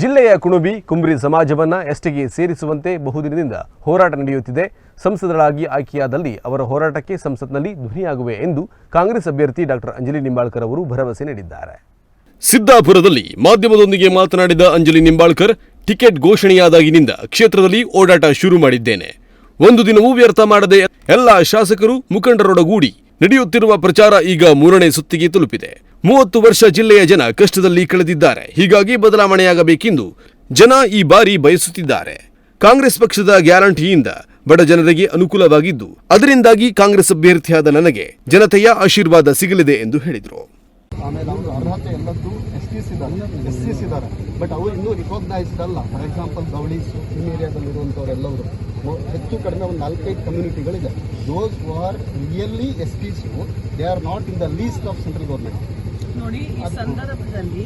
ಜಿಲ್ಲೆಯ ಕುಣುಬಿ, ಕುಂಬ್ರಿ ಸಮಾಜವನ್ನ ಎಸ್ಟಿಗೆ ಸೇರಿಸುವಂತೆ ಬಹುದಿನದಿಂದ ಹೋರಾಟ ನಡೆಯುತ್ತಿದೆ. ಸಂಸದರಾಗಿ ಆಯ್ಕೆಯಾದಲ್ಲಿ ಅವರ ಹೋರಾಟಕ್ಕೆ ಸಂಸತ್ನಲ್ಲಿ ಧ್ವನಿಯಾಗುವೆ ಎಂದು ಕಾಂಗ್ರೆಸ್ ಅಭ್ಯರ್ಥಿ ಡಾಕ್ಟರ್ ಅಂಜಲಿ ನಿಂಬಾಳ್ಕರ್ ಅವರು ಭರವಸೆ ನೀಡಿದ್ದಾರೆ. ಸಿದ್ದಾಪುರದಲ್ಲಿ ಮಾಧ್ಯಮದೊಂದಿಗೆ ಮಾತನಾಡಿದ ಅಂಜಲಿ ನಿಂಬಾಳ್ಕರ್, ಟಿಕೆಟ್ ಘೋಷಣೆಯಾದಾಗಿನಿಂದ ಕ್ಷೇತ್ರದಲ್ಲಿ ಓಡಾಟ ಶುರು ಮಾಡಿದ್ದೇನೆ. ಒಂದು ದಿನವೂ ವ್ಯರ್ಥ ಮಾಡದೆ ಎಲ್ಲ ಶಾಸಕರು ಮುಖಂಡರೊಡಗೂಡಿ ನಡೆಯುತ್ತಿರುವ ಪ್ರಚಾರ ಈಗ ಮೂರನೇ ಸುತ್ತಿಗೆ ತಲುಪಿದೆ. ಮೂವತ್ತು ವರ್ಷ ಜಿಲ್ಲೆಯ ಜನ ಕಷ್ಟದಲ್ಲಿ ಕಳೆದಿದ್ದಾರೆ. ಹೀಗಾಗಿ ಬದಲಾವಣೆಯಾಗಬೇಕೆಂದು ಜನ ಈ ಬಾರಿ ಬಯಸುತ್ತಿದ್ದಾರೆ. ಕಾಂಗ್ರೆಸ್ ಪಕ್ಷದ ಗ್ಯಾರಂಟಿಯಿಂದ ಬಡ ಜನರಿಗೆ ಅನುಕೂಲವಾಗಿದ್ದು, ಅದರಿಂದಾಗಿ ಕಾಂಗ್ರೆಸ್ ಅಭ್ಯರ್ಥಿಯಾದ ನನಗೆ ಜನತೆಯ ಆಶೀರ್ವಾದ ಸಿಗಲಿದೆ ಎಂದು ಹೇಳಿದರು. ಆಮೇಲೆ ಅವ್ರ ಎಲ್ಲದ್ದು ಸಿ ಇದ್ದಾರೆ. ಬಟ್ ಅವರು ಇನ್ನೂ ರಿಕಾಗ್ನೈಸ್ಡ್ ಅಲ್ಲ. ಫಾರ್ ಎಕ್ಸಾಂಪಲ್ ಗೌಡೀಸ್ ನಿಮ್ಮ ಏರಿಯಾದಲ್ಲಿರುವಂಥವ್ರೆಲ್ಲವರು ಹೆಚ್ಚು ಕಡಿಮೆ ಒಂದು ನಾಲ್ಕೈದು ಕಮ್ಯುನಿಟಿಗಳಿದೆ those who are really S P C they are not in the list of central government ನೋಡಿ ಈ ಸಂದರ್ಭದಲ್ಲಿ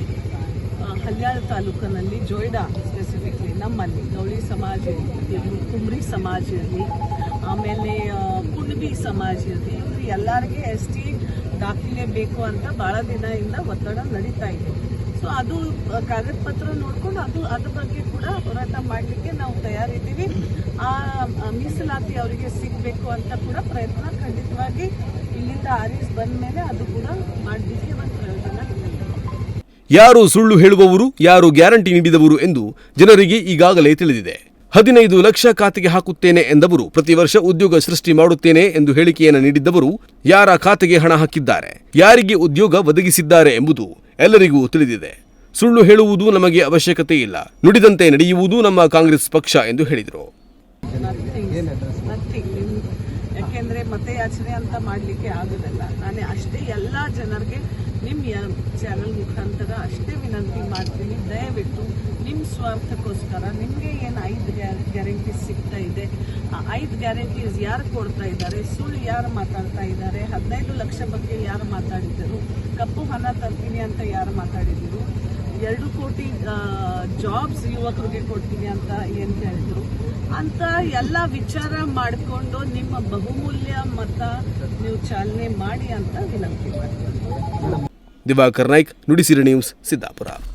ಕಲ್ಯಾಣ ಹಲ್ಯಾಳ ತಾಲೂಕಿನಲ್ಲಿ ಜೋಯ್ಡಾ ಸ್ಪೆಸಿಫಿಕ್ಲಿ ನಮ್ಮಲ್ಲಿ ಗೌಳಿ ಸಮಾಜ ಇರಲಿ ಕುಮ್ರಿ ಸಮಾಜ ಇರಲಿ ಆಮೇಲೆ ಕುಣ್ಬಿ ಸಮಾಜ ಇರಲಿ ಇವರು ಎಲ್ಲರಿಗೆ ಎಸ್ ಟಿ ದಾಖಲೆ ಬೇಕು ಅಂತ ಭಾಳ ದಿನದಿಂದ ಒತ್ತಡ ನಡೀತಾ ಇದೆ. ಸೊ ಅದು ಕಾಗದ ಪತ್ರ ನೋಡ್ಕೊಂಡು ಅದು ಅದ್ರ ಬಗ್ಗೆ ಕೂಡ ಹೋರಾಟ ಮಾಡಲಿಕ್ಕೆ ನಾವು ತಯಾರಿದ್ದೀವಿ. ಆ ಮೀಸಲಾತಿ ಅವರಿಗೆ ಸಿಗಬೇಕು ಅಂತ ಕೂಡ ಪ್ರಯತ್ನ ಖಂಡಿತವಾಗಿ ಇಲ್ಲಿಂದ ಆರಿಸ್ ಬಂದ ಮೇಲೆ ಅದು ಕೂಡ ಮಾಡಲಿಕ್ಕೆ ಒಂದು ಯಾರು ಸುಳ್ಳು ಹೇಳುವವರು, ಯಾರು ಗ್ಯಾರಂಟಿ ನೀಡಿದವರು ಎಂದು ಜನರಿಗೆ ಈಗಾಗಲೇ ತಿಳಿದಿದೆ. ಹದಿನೈದು ಲಕ್ಷ ಖಾತೆಗೆ ಹಾಕುತ್ತೇನೆ ಎಂದವರು ಪ್ರತಿ ವರ್ಷ ಉದ್ಯೋಗ ಸೃಷ್ಟಿ ಮಾಡುತ್ತೇನೆ ಎಂದು ಹೇಳಿಕೆಯನ್ನು ನೀಡಿದ್ದವರು ಯಾರ ಖಾತೆಗೆ ಹಣ ಹಾಕಿದ್ದಾರೆ, ಯಾರಿಗೆ ಉದ್ಯೋಗ ಒದಗಿಸಿದ್ದಾರೆ ಎಂಬುದು ಎಲ್ಲರಿಗೂ ತಿಳಿದಿದೆ. ಸುಳ್ಳು ಹೇಳುವುದು ನಮಗೆ ಅವಶ್ಯಕತೆ ಇಲ್ಲ ನುಡಿದಂತೆ ನಡೆಯುವುದು ನಮ್ಮ ಕಾಂಗ್ರೆಸ್ ಪಕ್ಷ ಎಂದು ಹೇಳಿದರು. ಯಾಕೆಂದ್ರೆ ಮತಯಾಚನೆ ಅಂತ ಮಾಡಲಿಕ್ಕೆ ಆಗೋದಲ್ಲ. ನಾನು ಅಷ್ಟೇ ಎಲ್ಲ ಜನರಿಗೆ ನಿಮ್ಮ ಚಾನಲ್ ಮುಖಾಂತರ ಅಷ್ಟೇ ವಿನಂತಿ ಮಾಡ್ತೀನಿ. ದಯವಿಟ್ಟು ನಿಮ್ಮ ಸ್ವಾರ್ಥಕ್ಕೋಸ್ಕರ ನಿಮಗೆ ಏನು ಐದು ಗ್ಯಾರಂಟಿ ಸಿಗ್ತಾ ಇದೆ? ಆ ಐದು ಗ್ಯಾರಂಟೀಸ್ ಯಾರು ಕೊಡ್ತಾ ಇದ್ದಾರೆ? ಸುಳ್ಳು ಯಾರು ಮಾತಾಡ್ತಾ ಇದ್ದಾರೆ? ಹದಿನೈದು ಲಕ್ಷ ಬಗ್ಗೆ ಯಾರು ಮಾತಾಡಿದರು ಕಪ್ಪು ಹಣ ತರ್ತೀನಿ ಅಂತ ಯಾರು ಮಾತಾಡಿದರು ಎರಡು ಕೋಟಿ ಜಾಬ್ಸ್ ಯುವಕರಿಗೆ ಕೊಡ್ತೀವಿ ಅಂತ ಏನು ಹೇಳಿದ್ರು. ಅಂತ ಎಲ್ಲ ವಿಚಾರ ಮಾಡಿಕೊಂಡು ನಿಮ್ಮ ಬಹುಮೂಲ್ಯ ಮತ ನೀವು ಚಾಲನೆ ಮಾಡಿ ಅಂತ ವಿನಂತಿ ಮಾಡ್ತೀನಿ. ದಿವಾಕರ್ ನಾಯ್ಕ್ ನುಡಿಸಿರಿ ನ್ಯೂಸ್ ಸಿದ್ದಾಪುರ.